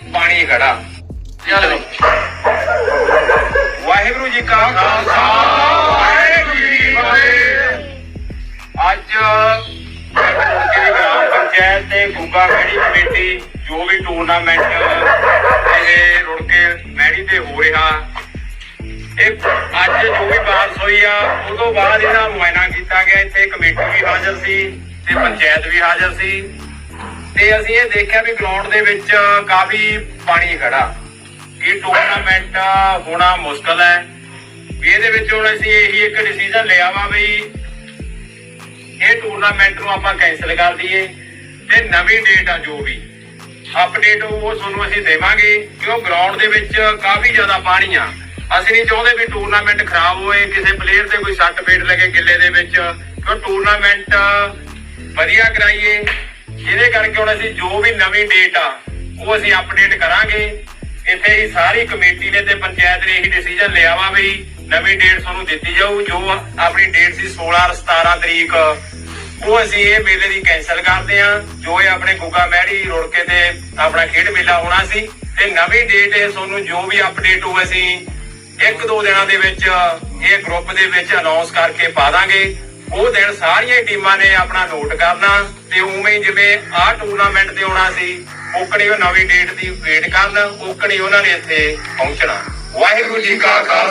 ਪਾਣੀ ਖੜਾ। ਚਲੋ ਵਾਹਿਗੁਰੂ ਜੀ ਕਾ ਖਾਲਸਾ, ਵਾਹਿਗੁਰੂ ਜੀ ਕੀ ਫਤਿਹ। ਅੱਜ ਜਿਹੜੀ ਗ੍ਰਾਮ ਪੰਚਾਇਤ ਤੇ ਗੁੱਗਾ ਖੇੜੀ ਕਮੇਟੀ, ਜੋ ਵੀ ਟੂਰਨਾਮੈਂਟ ਇਹ ਰੁੜ ਕੇ ਮੈੜੀ ਤੇ ਹੋ ਰਿਹਾ, ਇਹ ਅੱਜ ਜੋ ਵੀ ਬਾਰਿਸ਼ ਹੋਈ ਆ, ਉਹ ਤੋਂ ਬਾਅਦ ਇਹਦਾ ਮੁਆਇਨਾ ਕੀਤਾ ਗਿਆ, ਇੱਥੇ ਕਮੇਟੀ ਵੀ ਹਾਜ਼ਰ ਸੀ ਤੇ ਪੰਚਾਇਤ ਵੀ ਹਾਜ਼ਰ ਸੀ। ਤੇ ਅਸੀਂ ਇਹ ਦੇਖਿਆ ਵੀ ਗਰਾਊਂਡ ਦੇ ਵਿੱਚ ਕਾਫੀ ਪਾਣੀ ਖੜਾ। ਇਹ ਟੂਰਨਾਮੈਂਟ ਹੋਣਾ ਮੁਸ਼ਕਲ ਹੈ। ਵੀ ਇਹਦੇ ਵਿੱਚ ਹੁਣ ਅਸੀਂ ਇਹੀ ਇੱਕ ਡਿਸੀਜਨ ਲਿਆ ਵਾ ਵੀ ਇਹ ਟੂਰਨਾਮੈਂਟ ਨੂੰ ਆਪਾਂ ਕੈਨਸਲ ਕਰ ਦਈਏ ਤੇ ਨਵੀਂ ਡੇਟ ਆ ਜੋ ਵੀ। ਅਪਡੇਟ ਉਹ ਤੁਹਾਨੂੰ ਅਸੀਂ ਦੇਵਾਂਗੇ ਕਿਉਂ ਗਰਾਊਂਡ ਦੇ ਵਿੱਚ ਕਾਫੀ ਜ਼ਿਆਦਾ ਪਾਣੀ ਆ। ਅਸੀਂ ਨਹੀਂ ਚਾਹੁੰਦੇ ਵੀ ਟੂਰਨਾਮੈਂਟ ਖਰਾਬ ਹੋਏ, ਕਿਸੇ ਪਲੇਅਰ ਤੇ ਕੋਈ ਸੱਟ ਫੇਟ ਲੱਗੇ ਗਿੱਲੇ ਦੇ ਵਿੱਚ। ਕਿਉਂ ਟੂਰਨਾਮੈਂਟ ਵਧੀਆ ਕਰਾਈਏ? ਜਿਹਦੇ ਕਰਕੇ ਹੁਣ ਅਸੀਂ ਜੋ ਵੀ ਨਵੀਂ ਡੇਟ ਆ, ਉਹ ਅਸੀਂ ਅਪਡੇਟ ਕਰਾਂਗੇ। ਇੱਥੇ ਹੀ ਸਾਰੀ ਕਮੇਟੀ ਨੇ ਤੇ ਪੰਚਾਇਤ ਨੇ ਇਹੀ ਡਿਸੀਜਨ ਲਿਆ ਵਾ ਵੀ ਨਵੀਂ ਡੇਟ ਤੁਹਾਨੂੰ ਦਿੱਤੀ ਜਾਊ। ਜੋ ਆਪਣੀ ਡੇਟ ਸੀ 16 17 ਤਰੀਕ, ਉਹ ਅਸੀਂ ਇਹ ਮੇਲੇ ਦੀ ਕੈਨਸਲ ਕਰਦੇ ਹਾਂ ਜੋ ਇਹ ਆਪਣੇ ਗੁੱਗਾ ਮਹਿੜੀ ਰੁੜ ਤੇ ਆਪਣਾ ਖੇਡ ਮੇਲਾ ਹੋਣਾ ਸੀ। ਤੇ ਨਵੀਂ ਡੇਟ ਇਹ ਤੁਹਾਨੂੰ ਜੋ ਵੀ ਅਪਡੇਟ ਹੋਵੇ ਅਸੀਂ ਇੱਕ ਦੋ ਦਿਨਾਂ ਦੇ ਵਿੱਚ ਇਹ ਗਰੁੱਪ ਦੇ ਵਿੱਚ ਅਨਾਉਂਸ ਕਰਕੇ ਪਾ ਦਾਂਗੇ। ਉਹ ਦਿਨ ਸਾਰੀਆਂ ਟੀਮਾਂ ਨੇ ਆਪਣਾ ਨੋਟ ਕਰਨਾ ਤੇ ਉਵੇਂ ਜਿਵੇਂ ਆਹ ਟੂਰਨਾਮੈਂਟ ਤੇ ਆਉਣਾ ਸੀ, ਉਕਣੀ ਉਹ ਨਵੀਂ ਡੇਟ ਦੀ ਵੇਟ ਕਰਨ, ਉਕਣੀ ਉਹਨਾਂ ਨੇ ਇੱਥੇ ਪਹੁੰਚਣਾ। ਵਾਹਿਗੁਰੂ ਜੀ ਕਾ ਖਾਲਸਾ।